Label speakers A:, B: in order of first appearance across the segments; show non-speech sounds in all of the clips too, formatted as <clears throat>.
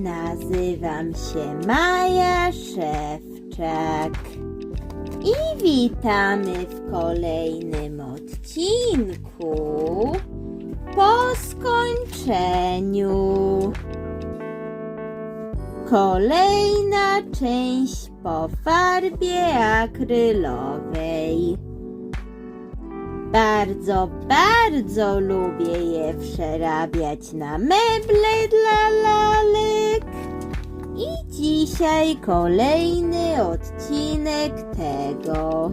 A: Nazywam się Maja Szewczak i witamy w kolejnym odcinku po skończeniu. Kolejna część po farbie akrylowej. Bardzo, bardzo lubię je przerabiać na meble dla lalek. I dzisiaj kolejny odcinek tego.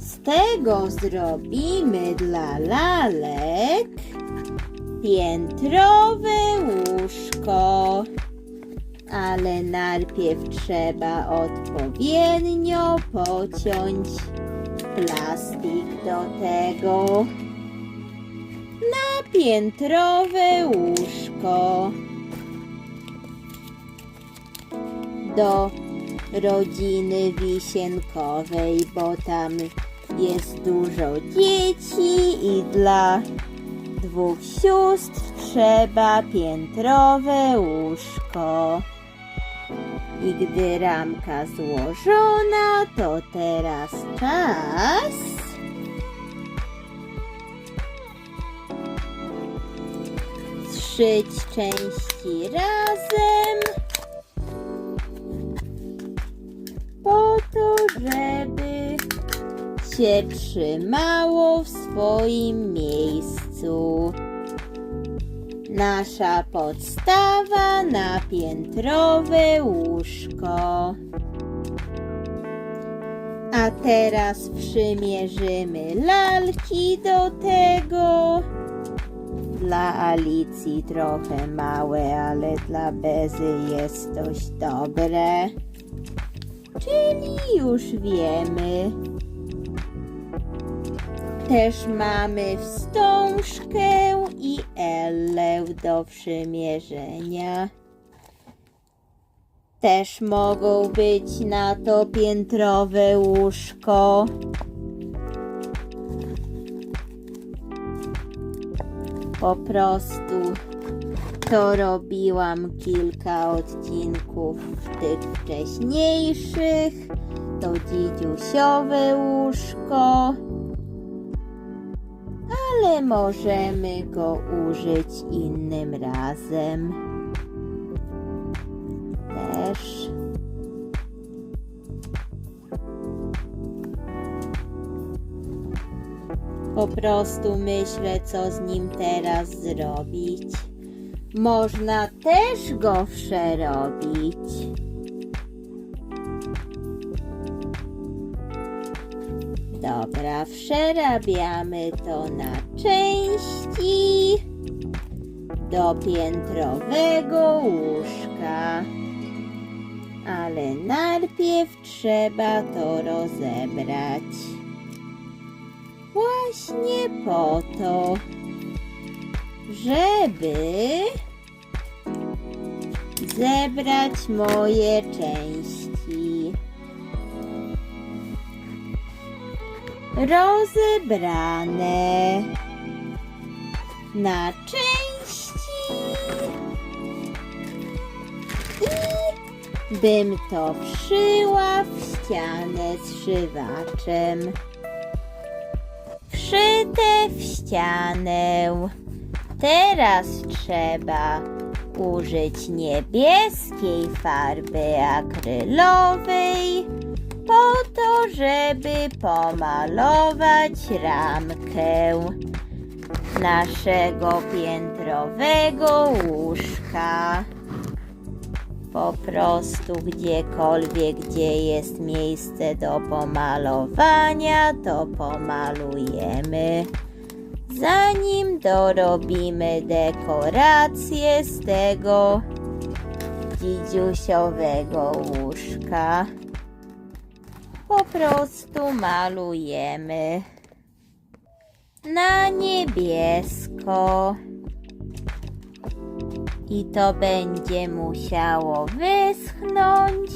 A: Z tego zrobimy dla lalek piętrowe łóżko. Ale najpierw trzeba odpowiednio pociąć plastik do tego. Na piętrowe łóżko. Do rodziny wisienkowej, bo tam jest dużo dzieci i dla dwóch sióstr trzeba piętrowe łóżko. I gdy ramka złożona, to teraz czas. Zszyć części razem. Po to, żeby się trzymało w swoim miejscu. Nasza podstawa na piętrowe łóżko. A teraz przymierzymy lalki do tego. Dla Alicji trochę małe, ale dla Bezy jest dość dobre. Czyli już wiemy. Też mamy wstążkę i Ellę do przymierzenia. Też mogą być na to piętrowe łóżko. Po prostu to robiłam kilka odcinków tych wcześniejszych. To dzidziusiowe łóżko możemy go użyć innym razem. Też. Po prostu myślę, co z nim teraz zrobić. Można też go przerobić. Dobra, przerabiamy to na części do piętrowego łóżka. Ale najpierw trzeba to rozebrać. Właśnie po to, żeby zebrać moje części. Rozebrane na części i bym to wszyła w ścianę zszywaczem. Wszyte w ścianę. Teraz trzeba użyć niebieskiej farby akrylowej po to, żeby pomalować ramkę naszego piętrowego łóżka. Po prostu gdziekolwiek, gdzie jest miejsce do pomalowania, to pomalujemy. Zanim dorobimy dekorację z tego dzidziusiowego łóżka po prostu malujemy na niebiesko. I to będzie musiało wyschnąć.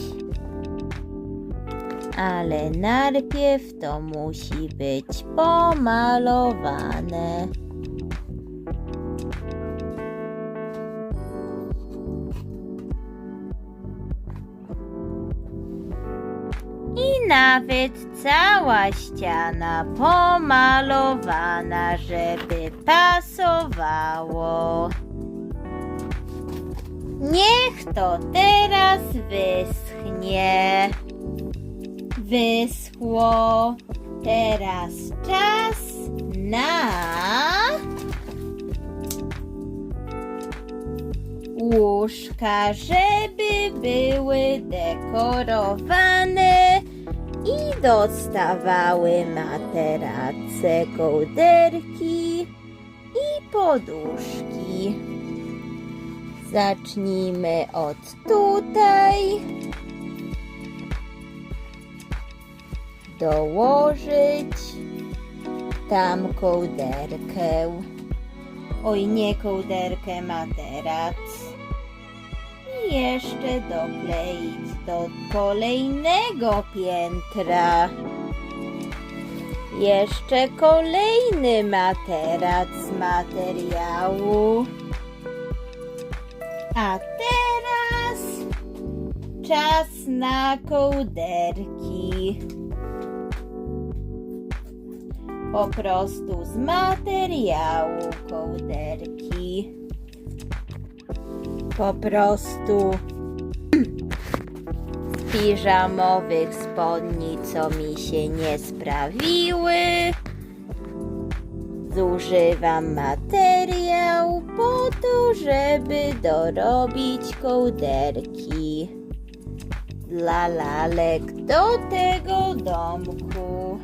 A: Ale najpierw to musi być pomalowane. Nawet cała ściana pomalowana, żeby pasowało. Niech to teraz wyschnie. Wyschło. Teraz czas na łóżka, żeby były dekorowane i dostawały materace, kołderki i poduszki. Zacznijmy od tutaj. Dołożyć tam kołderkę. Oj, nie kołderkę, materac. Jeszcze dokleić do kolejnego piętra. Jeszcze kolejny materac z materiału. A teraz czas na kołderki. Po prostu z materiału kołderki. Po prostu <clears throat> piżamowych spodni, co mi się nie sprawiły. Zużywam materiał po to, żeby dorobić kołderki dla lalek do tego domku.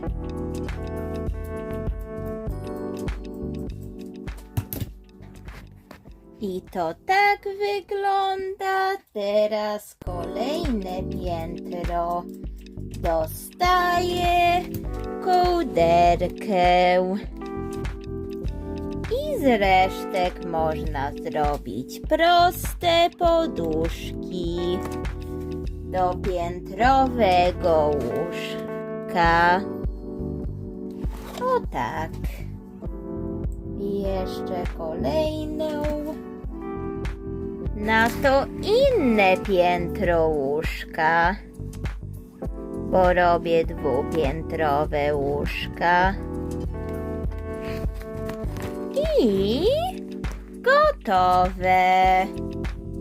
A: I to tak wygląda teraz kolejne piętro. Dostaję kołderkę. I z resztek można zrobić proste poduszki do piętrowego łóżka. O tak. I jeszcze kolejną. Na to inne piętro łóżka. Bo robię dwupiętrowe łóżka. I gotowe.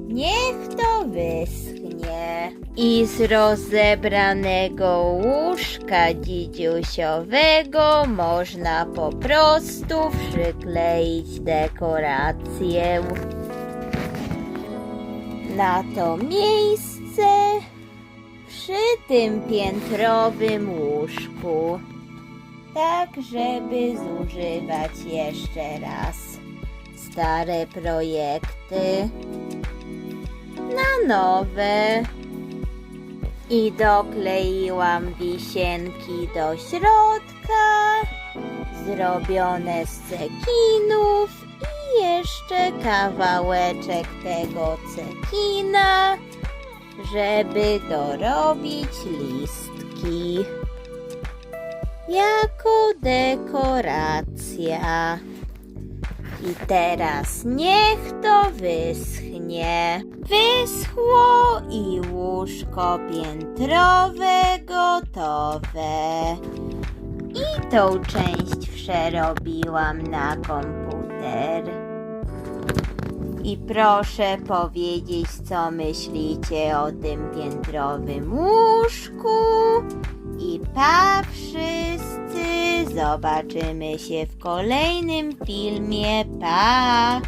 A: Niech to wyschnie. I z rozebranego łóżka dzidziusiowego można po prostu przykleić dekorację. Na to miejsce przy tym piętrowym łóżku tak żeby zużywać jeszcze raz stare projekty na nowe. I dokleiłam wisienki do środka, zrobione z cekinów jeszcze kawałeczek tego cekina, żeby dorobić listki jako dekoracja. I teraz niech to wyschnie. Wyschło i łóżko piętrowe gotowe. I tą część przerobiłam na komputer. I proszę powiedzieć, co myślicie o tym piętrowym łóżku. I pa wszyscy! Zobaczymy się w kolejnym filmie. Pa!